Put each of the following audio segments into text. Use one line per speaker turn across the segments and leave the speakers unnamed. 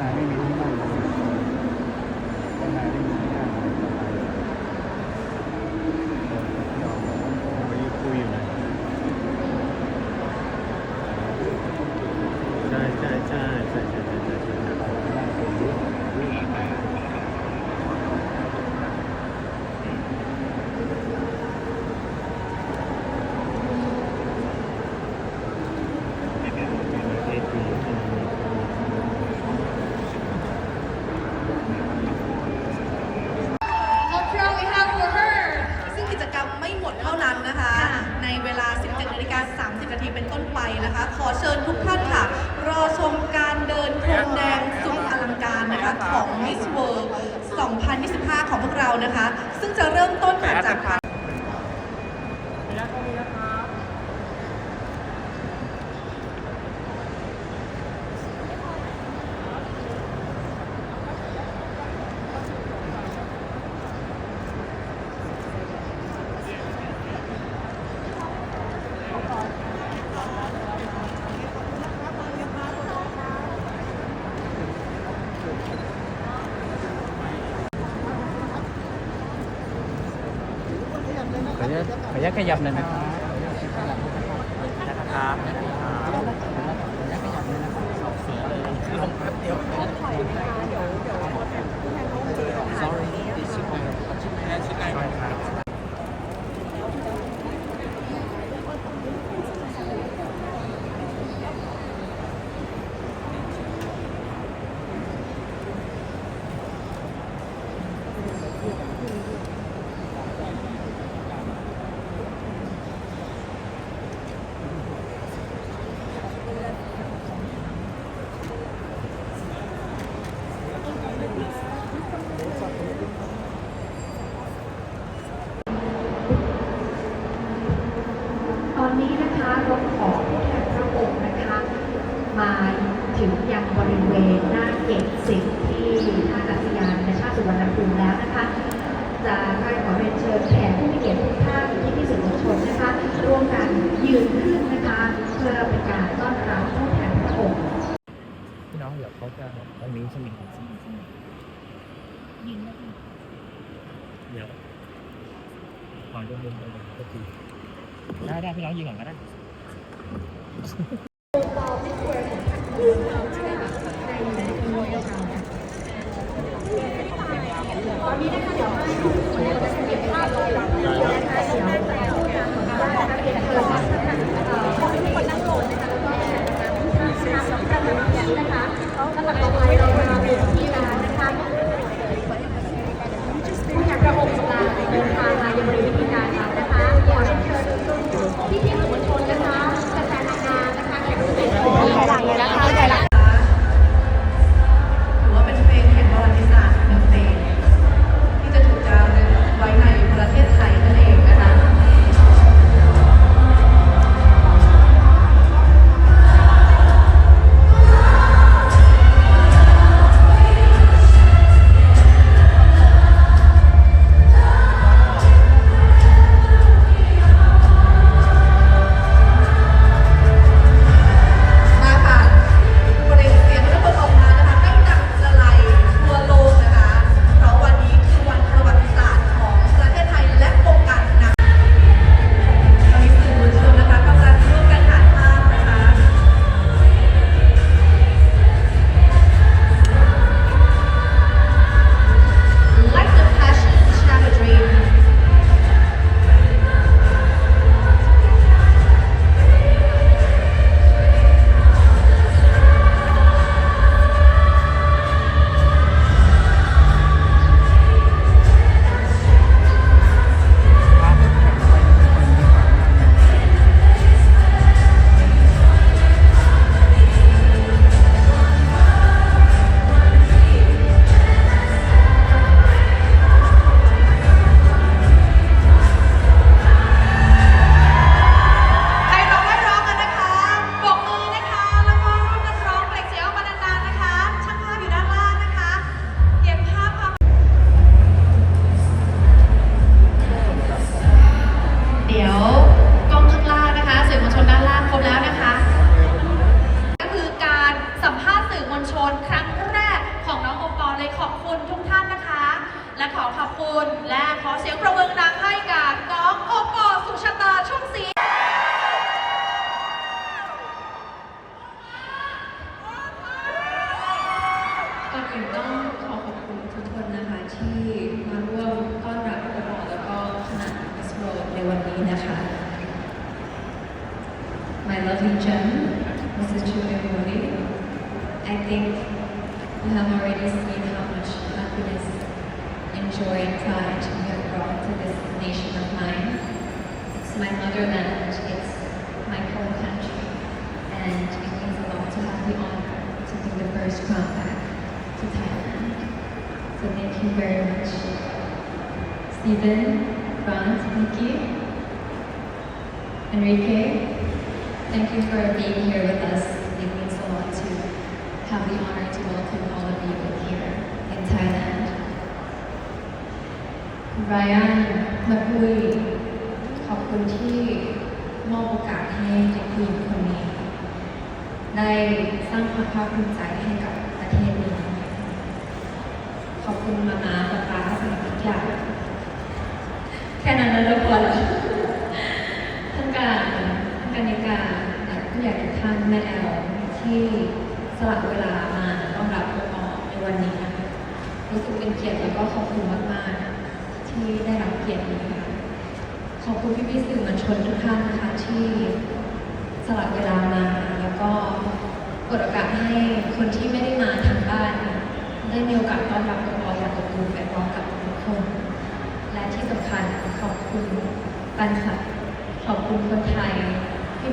นายไม่มีที่นั่งจำหนายไม่มีที่นั่งไปยืดคุยอยู่ไนะใช่ใช่ใช่ใช่ นะคะ ซึ่งจะเริ่มต้นค่จากการ
อนุญาตขยับหน่อยนะครับ กลุ่แล้
วนะคะ จะได้ขอเรียนเชิญแขกผู้มีเกียรติทุกท่านที่พิเสื่อมวชนนะคะ ร่วมกันยืนขึ้นนะคะ เพื่อเป็นการต้อนรับผู้แทนพระองค์
พี่น้องเดี๋ยวเขาจะตรงนี้ใช่ไหมยืนเดี๋ย
วก่อน
จะยืนก็คือได้ได้พี่น้องยืนก่อนก็ได้
My lovely Jen, Mrs. Chimamori, I think you have already seen how much happiness and joy and pride you have brought to this nation of mine. It's my motherland, it's my home country, and it means a lot to have the honor to be the first crown back to Thailand. So thank you very much. Stephen, Grant, Nikki, Enrique, thank you for being here with us. It means a lot to have the honor to welcome all of you here in Thailand. Ryan มาคุยขอบคุณที่มอบโอกาสให้เด็กผู้หญิงคนนี้ ได้สร้างความภาคภูมิใจให้กับประเทศนี้ ขอบคุณมามาปาปาสำหรับทุกอย่างแค่นั้นแล้วทุกคนท่านการท่านการนิการและผู้ใหญ่ทุกท่านแม่แอลที่สละเวลามาต้อนรับพวกเราในวันนี้นะคะรู้สึกเป็นเกียรติแล้วก็ขอบคุณมากๆ ที่ได้รับเกียรตินี้ค่ะขอบคุณพี่ๆสื่อมวลชนทุกท่านนะคะที่สละเวลามาแล้วก็เปิดโอกาสให้คนที่ไม่ได้มาท ได้มีโอกาสต้อนรับพวกเรอย่างอบอุ่นไปพร้อมกับทุกคน และที่สำคัญขอบคุณแฟนคลับขอบคุณคนไทย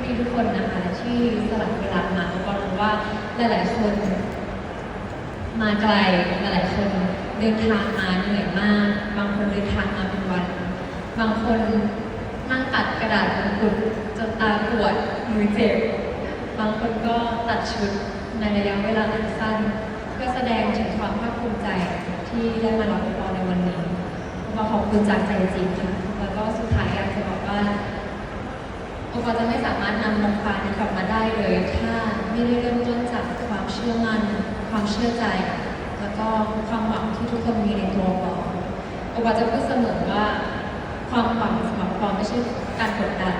พี่ทุกคนนะคะที่สละเวลามาแล้วก็รู้ว่าหลาย ๆ คน มาไกลหลายๆคนเดินทางมาเหนื่อยมาก บางคนเดินทางมาเป็นวัน บางคนนั่งตัดกระดาษมงกุฎจนตาปวดมือเจ็บ บางคนก็ตัดชุดในระยะเวลาอันสั้น เพื่อแสดงถึงความภาคภูมิใจที่ได้มารับพรในวันนี้ขอขอบคุณจากใจจริงค่ะแล้วก็สุดท้ายอยากจะบอกว่าโอปอจะไม่สามารถนำนงฟ้านี้กลับมาได้เลยถ้าไม่ได้เริ่มต้นจากความเชื่อมั่น ความเชื่อใจ แล้วก็ความหวังที่ทุกคนมีในตัวปอโอปอจะพูดเสมอว่าความหวังสำหรับปอไม่ใช่การกดดัน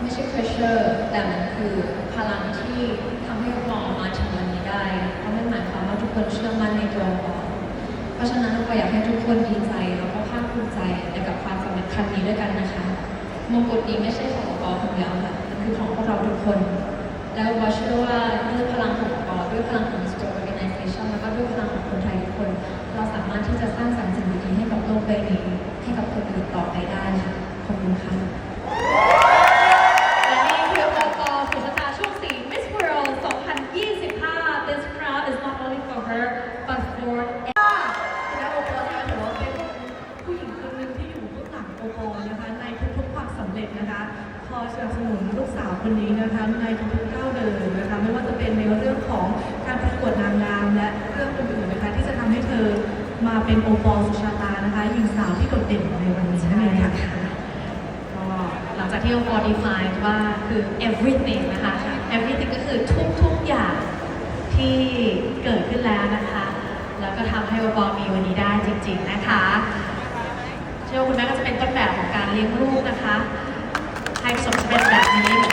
ไม่ใช่ pressure แต่มันคือพลังที่ทำให้ปอมาถึงวัน ได้เพราะมันหมายความว่าทุกคนเชื่อมั่นในตัวปอเพราะฉะนั้นเราอยากให้ทุกคนดีใจแล้วก็ภาคภูมิใจในกับความสำเร็จครั้งนี้ด้วยกันนะคะมงกุฎนี้ไม่ใช่ของปอคนเดียวค่ะมันคือของพวกเราทุกคน แล้วปอเชื่อว่าด้วยพลังของปอด้วยพลังของ s t o r Organization แล้วก็ด้วยพลังของคนไทยทุกคน เราสามารถที่จะสร้างสรรค์สิ่งดีๆให้กับโลกใบนี้ให้กับคนอื่นต่อไปได้ค่ะขอบคุณค่ะ
นี่คือโอปอสุชาตาช่วงสี Miss World 2025 This crown is not only for her but for
และโอปอล์นะคะถือว่าเป็นผู้หญิงคนหนึ่งที่อยู่เบื้องหลังโอปอล์นะคะในทุกๆความสำเร็จนะคะคอยสนับสนุนลูกสาวคนนี้นะคะในทุกๆก้าวเดินนะคะไม่ว่าจะเป็นในเรื่องของการประกวดนางงามและเรื่องอื่นๆนะคะที่จะทำให้เธอ มาเป็นโอปอล์สุชาตานะคะหญิงสาวที่โดดเด่นในวันนี้นั่นเองค่ะ
ก็หลังจากที่โอปอ define ว่าคือ everything นะคะ everything ก็คือทุกๆอย่างที่เกิดขึ้นแล้วนะคะ แล้วก็ทำให้โอปอมีวันนี้ได้จริง ๆนะคะเชื่อว่าคุณแม่ก็จะเป็นต้นแบบของการเลี้ยงลูกนะคะให้สมเป็นแบบนี้